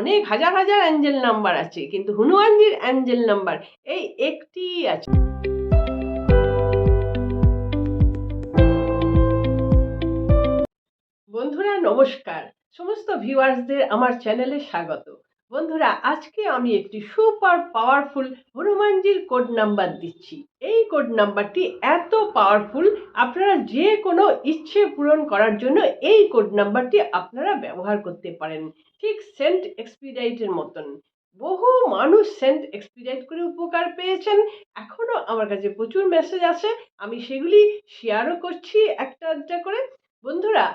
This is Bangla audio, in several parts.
অনেক হাজার হাজার অ্যাঞ্জেল নাম্বার আছে, কিন্তু হনুমানজির অ্যাঞ্জেল নাম্বার এই একটি আছে। বন্ধুরা, নমস্কার। সমস্ত ভিউয়ার্সদের আমার চ্যানেলে স্বাগত। বন্ধুরা, আজকে আমি একটি সুপার পাওয়ারফুল হনুমানজির কোড নাম্বার দিচ্ছি। এই কোড নাম্বারটি এত পাওয়ারফুল আপনারা যে কোনো ইচ্ছে পূরণ করার জন্য এই কোড নাম্বারটি আপনারা ব্যবহার করতে পারেন। ঠিক সেন্ট এক্সপিডাইটের মতন। বহু মানুষ সেন্ট এক্সপিডাইট করে উপকার পেয়েছেন। এখনও আমার কাছে প্রচুর মেসেজ আসে। আমি সেগুলি শেয়ারও করছি একটা একটা করে। বন্ধুরা,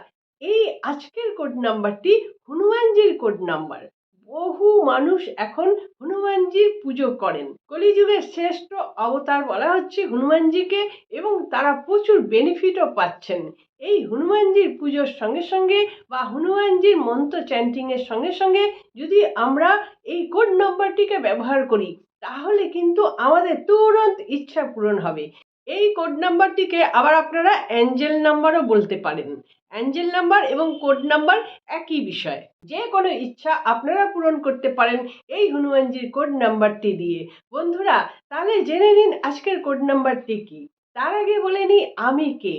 এই আজকের কোড নাম্বারটি হনুমানজির কোড নাম্বার বহু মানুষ এখন হনুমানজির পুজো করেন। কলিযুগের শ্রেষ্ঠ অবতার বলা হচ্ছে হনুমানজিকে এবং তারা প্রচুর বেনিফিটও পাচ্ছেন। এই হনুমানজির পুজোর সঙ্গে সঙ্গে বা হনুমানজির মন্ত্র চ্যান্টিংয়ের সঙ্গে সঙ্গে যদি আমরা এই কোড নম্বরটিকে ব্যবহার করি, তাহলে কিন্তু আমাদের তুরন্ত ইচ্ছা পূরণ হবে। এই কোড নাম্বারটিকে আবার আপনারা অ্যাঞ্জেল নাম্বারও বলতে পারেন। অ্যাঞ্জেল নাম্বার এবং কোড নাম্বার একই বিষয়। যে কোনো ইচ্ছা আপনারা পূরণ করতে পারেন এই হনুমানজির কোড নাম্বারটি দিয়ে। বন্ধুরা, তাহলে জেনে নিন আজকের কোড নাম্বারটি কি। তার আগে বলে নিই, আমি কে?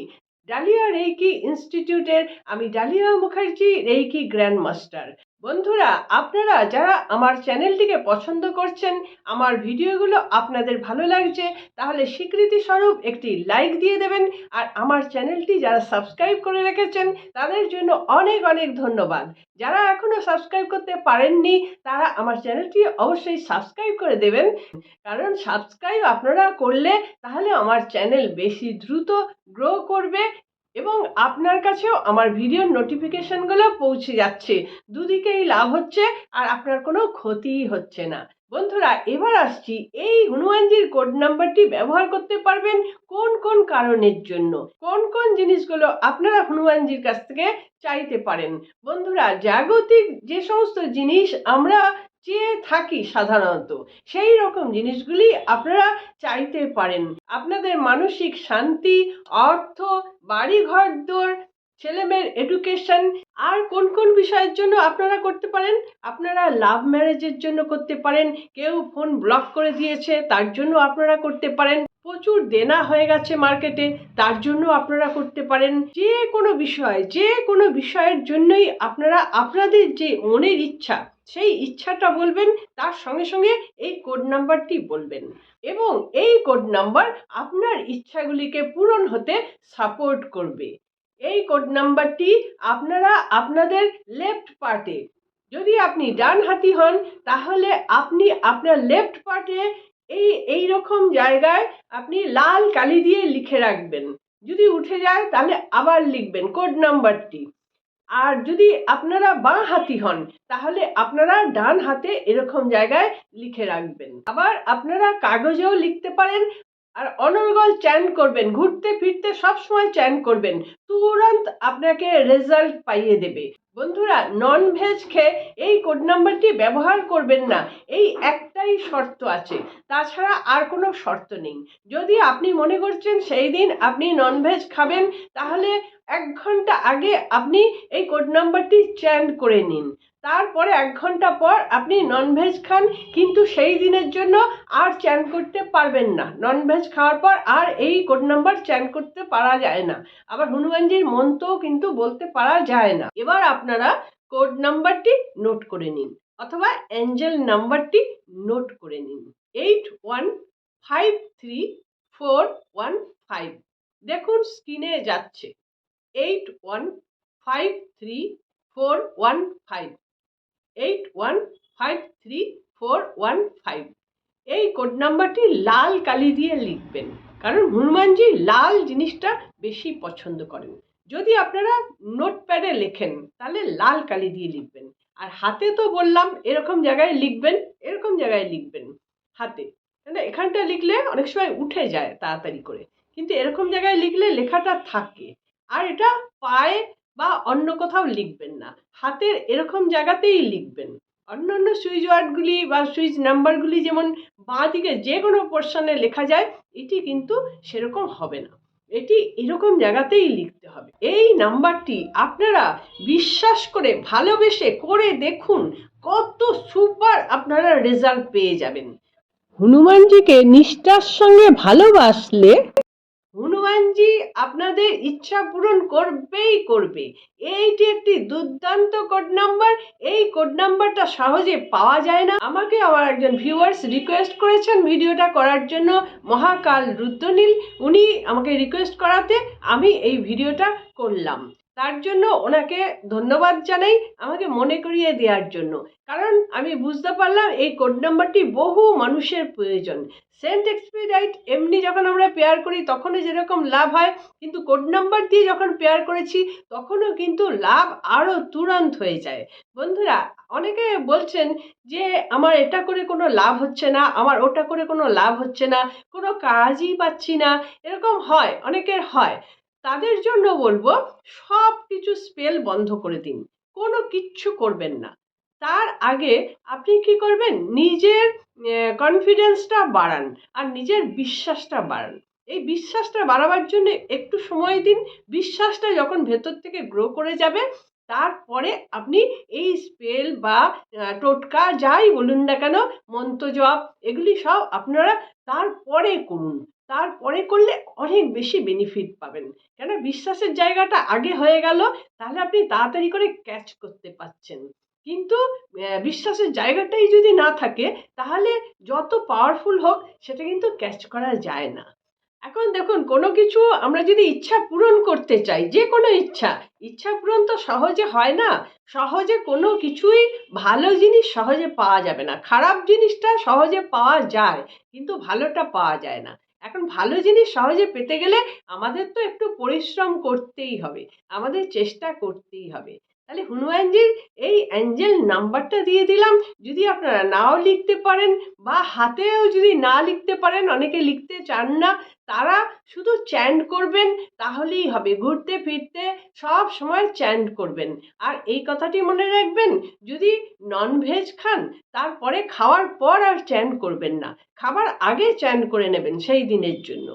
ডালিয়া রেইকি ইনস্টিটিউটের, আমি Dalia Mukherjee, reiki grand master বন্ধুরা, আপনারা যারা আমার চ্যানেলটিকে পছন্দ করছেন, আমার ভিডিওগুলো আপনাদের ভালো লাগছে, তাহলে স্বীকৃতি স্বরূপ একটি লাইক দিয়ে দেবেন। আর আমার চ্যানেলটি যারা সাবস্ক্রাইব করে রেখেছেন, তাদের জন্য অনেক অনেক ধন্যবাদ। যারা এখনও সাবস্ক্রাইব করতে পারেননি, তারা আমার চ্যানেলটি অবশ্যই সাবস্ক্রাইব করে দেবেন। কারণ সাবস্ক্রাইব আপনারা করলে তাহলে আমার চ্যানেল বেশি দ্রুত গ্রো করবে এবং আপনার কাছেও আমার ভিডিওর নোটিফিকেশনগুলো পৌঁছে যাচ্ছে। দুদিকেই লাভ হচ্ছে আর আপনার কোনো ক্ষতিই হচ্ছে না। বন্ধুরা, এবার আসছি এই হনুমানজির কোড নাম্বারটি ব্যবহার করতে পারবেন কোন কোন কারণের জন্য। কোন কোন জিনিসগুলো আপনারা হনুমানজির কাছ থেকে চাইতে পারেন। বন্ধুরা, জাগতিক যে সমস্ত জিনিস আমরা চেয়ে থাকি সাধারণত, সেই রকম জিনিসগুলি আপনারা চাইতে পারেন। আপনাদের মানসিক শান্তি, অর্থ বাড়ি ঘর দোর ছেলেমেয়ের এডুকেশন আর কোন কোন বিষয়ের জন্য আপনারা করতে পারেন? আপনারা লাভ ম্যারেজের জন্য করতে পারেন। কেউ ফোন ব্লক করে দিয়েছে, তার জন্য আপনারা করতে পারেন। প্রচুর দেনা হয়ে গেছে মার্কেটে তার জন্য আপনারা করতে পারেন। যে কোনো বিষয়, যে কোনো বিষয়ের জন্যই আপনারা, আপনাদের যে মনের ইচ্ছা, সেই ইচ্ছাটা বলবেন, তার সঙ্গে সঙ্গে এই কোড নাম্বারটি বলবেন। এবং এই কোড নাম্বার আপনার ইচ্ছাগুলিকে পূরণ হতে সাপোর্ট করবে। এই কোড নাম্বারটি আপনারা আপনাদের লেফট পার্টে যদি আপনি ডান হাতি হন, তাহলে আপনি আপনার লেফট পার্টে এই এই রকম জায়গায় আপনি লাল কালি দিয়ে লিখে রাখবেন। যদি উঠে যায়, তাহলে আবার লিখবেন কোড নাম্বারটি আর যদি আপনারা বাঁ হাতি হন, তাহলে আপনারা ডান হাতে এরকম জায়গায় লিখে রাখবেন। আবার আপনারা কাগজেও লিখতে পারেন আর অনর্গল চ্যান করবেন, ঘুরতে ফিরতে সব সময় চ্যান করবেন, তুরন্ত আপনাকে রেজাল্ট পাইয়ে দেবে। বন্ধুরা নন ভেজ খেয়ে এই কোড নাম্বারটি ব্যবহার করবেন না, এই একটাই শর্ত আছে, তাছাড়া আর কোনো শর্ত নেই। যদি আপনি মনে করছেন সেই দিন আপনি ননভেজ খাবেন, তাহলে এক ঘণ্টা আগে আপনি এই কোড নাম্বারটি চ্যান্ট করে নিন। তারপরে এক ঘণ্টা পর আপনি ননভেজ খান, কিন্তু সেই দিনের জন্য আর চ্যান করতে পারবেন না। ননভেজ খাওয়ার পর আর এই কোড নাম্বার চ্যান করতে পারা যায় না। আবার হনুমানজির মন্ত্রও কিন্তু বলতে পারা যায় না। এবার আপনারা কোড নাম্বারটি নোট করে নিন, অথবা অ্যাঞ্জেল নাম্বারটি নোট করে নিন। Eight one five three four one five দেখুন স্ক্রিনে যাচ্ছে। Eight one five three four one five eight one five three four one five এই কোড নাম্বারটি লাল কালি দিয়ে লিখবেন। কারণ হনুমানজি লাল জিনিসটা বেশি পছন্দ করেন। যদি আপনারা নোটপ্যাডে লেখেন, তাহলে লাল কালি দিয়ে লিখবেন। আর হাতে তো বললাম, এরকম জায়গায় লিখবেন, এরকম জায়গায় লিখবেন হাতে। মানে এখানটা লিখলে অনেক সময় উঠে যায় তাড়াতাড়ি করে। কিন্তু এরকম জায়গায় লিখলে লেখাটা থাকে। আর এটা পায়ে বা অন্য কোথাও লিখবেন না। হাতের এরকম জায়গাতেই লিখবেন। অন্য অন্য সুইচ ওয়ার্ডগুলি বা সুইচ নাম্বারগুলি যেমন বাঁ দিকে যে কোনো পোর্শনে লেখা যায়, এটি কিন্তু সেরকম হবে না। এটি এরকম জায়গাতেই লিখতে হবে। এই নাম্বারটি আপনারা বিশ্বাস করে, ভালোবেসে করে দেখুন কত সুপার আপনারা রেজাল্ট পেয়ে যাবেন। হনুমানজিকে নিষ্ঠার সঙ্গে ভালোবাসলে হনুমানজি আপনাদের ইচ্ছা পূরণ করবেই করবে। এইটি একটি দুর্দান্ত কোড নাম্বার এই কোড নাম্বারটা সহজে পাওয়া যায় না। আমাকে আমার একজন ভিউয়ার্স রিকোয়েস্ট করেছেন ভিডিওটা করার জন্য। মহাকাল রুদ্রনীল, উনি আমাকে রিকোয়েস্ট করাতে আমি এই ভিডিওটা করলাম। তার জন্য ওনাকে ধন্যবাদ জানাই আমাকে মনে করিয়ে দেওয়ার জন্য। কারণ আমি বুঝতে পারলাম এই কোড নাম্বারটি বহু মানুষের প্রয়োজন। সেন্ট এক্সপিডাইট এমনি যখন আমরা পেয়ার করি, তখনও যেরকম লাভ হয়, কিন্তু কোড নাম্বার দিয়ে যখন পেয়ার করেছি, তখনও কিন্তু লাভ আরও তুরন্ত হয়ে যায়। বন্ধুরা, অনেকে বলছেন যে, আমার এটা করে কোনো লাভ হচ্ছে না, আমার ওটা করে কোনো লাভ হচ্ছে না, কোনো কাজই পাচ্ছি না। এরকম হয়, অনেকের হয়। তাদের জন্য বলব সব কিছু স্পেল বন্ধ করে দিন। কোনো কিচ্ছু করবেন না। তার আগে আপনি কি করবেন? নিজের কনফিডেন্সটা বাড়ান আর নিজের বিশ্বাসটা বাড়ান। এই বিশ্বাসটা বাড়াবার জন্য একটু সময় দিন। বিশ্বাসটা যখন ভেতর থেকে গ্রো করে যাবে, তারপরে আপনি এই স্পেল বা টোটকা যাই বলুন না কেন মন্ত্র জপ এগুলি সব আপনারা তারপরে করুন। তারপরে করলে অনেক বেশি বেনিফিট পাবেন। কেন বিশ্বাসের জায়গাটা আগে হয়ে গেল, তাহলে আপনি তাড়াতাড়ি করে ক্যাচ করতে পারছেন। কিন্তু বিশ্বাসের জায়গাটাই যদি না থাকে, তাহলে যত পাওয়ারফুল হোক, সেটা কিন্তু ক্যাচ করা যায় না। এখন দেখুন, কোনো কিছু আমরা যদি ইচ্ছা পূরণ করতে চাই, যে কোনো ইচ্ছা ইচ্ছা পূরণ তো সহজে হয় না। সহজে কোনো কিছুই ভালো জিনিস সহজে পাওয়া যাবে না। খারাপ জিনিসটা সহজে পাওয়া যায়, কিন্তু ভালোটা পাওয়া যায় না। এখন ভালো জিনিস সহজে পেতে গেলে আমাদের তো একটু পরিশ্রম করতেই হবে, আমাদের চেষ্টা করতেই হবে। তাহলে হনুমানজির এই অ্যাঞ্জেল নাম্বারটা দিয়ে দিলাম। যদি আপনারা নাও লিখতে পারেন বা হাতেও যদি না লিখতে পারেন, অনেকে লিখতে চান না, তারা শুধু চ্যান্ড করবেন, তাহলেই হবে। ঘুরতে, ফিরতে সব সময় চ্যান্ড করবেন। আর এই কথাটি মনে রাখবেন, যদি ননভেজ খান, তারপরে খাওয়ার পর আর চ্যান্ড করবেন না। খাবার আগে চ্যান্ড করে নেবেন সেই দিনের জন্য।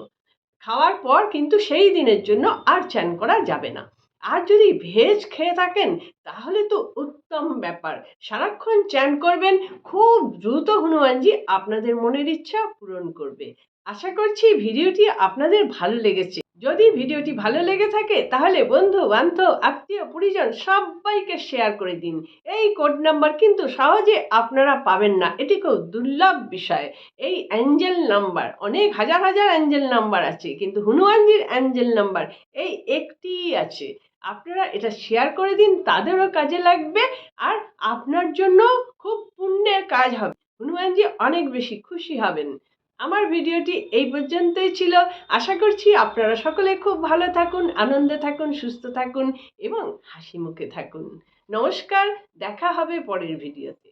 খাওয়ার পর কিন্তু সেই দিনের জন্য আর চ্যান করা যাবে না। আর যদি ভেজ খেয়ে থাকেন, তাহলে তো উত্তম ব্যাপার। সারাক্ষণ চ্যান করবেন, খুব দ্রুত হনুমানজি আপনাদের মনের ইচ্ছা পূরণ করবে। আশা করছি ভিডিওটি আপনাদের ভালো লেগেছে। যদি ভিডিওটি ভালো লেগে থাকে, তাহলে বন্ধু বান্ধব আত্মীয়, পরিজন সবাইকে শেয়ার করে দিন। এই কোড নাম্বার কিন্তু সহজে আপনারা পাবেন না। এটি খুব দুর্লভ বিষয়। এই অ্যাঞ্জেল নাম্বার, অনেক হাজার হাজার অ্যাঞ্জেল নাম্বার আছে, কিন্তু হনুমানজির অ্যাঞ্জেল নাম্বার এই একটিই আছে। আপনারা এটা শেয়ার করে দিন, তাদেরও কাজে লাগবে আর আপনার জন্য খুব পুণ্যের কাজ হবে। হনুমানজি অনেক বেশি খুশি হবেন। আমার ভিডিওটি এই পর্যন্তই ছিল। আশা করছি আপনারা সকলে খুব ভালো থাকুন, আনন্দে থাকুন, সুস্থ থাকুন এবং হাসি মুখে থাকুন। নমস্কার, দেখা হবে পরের ভিডিওতে।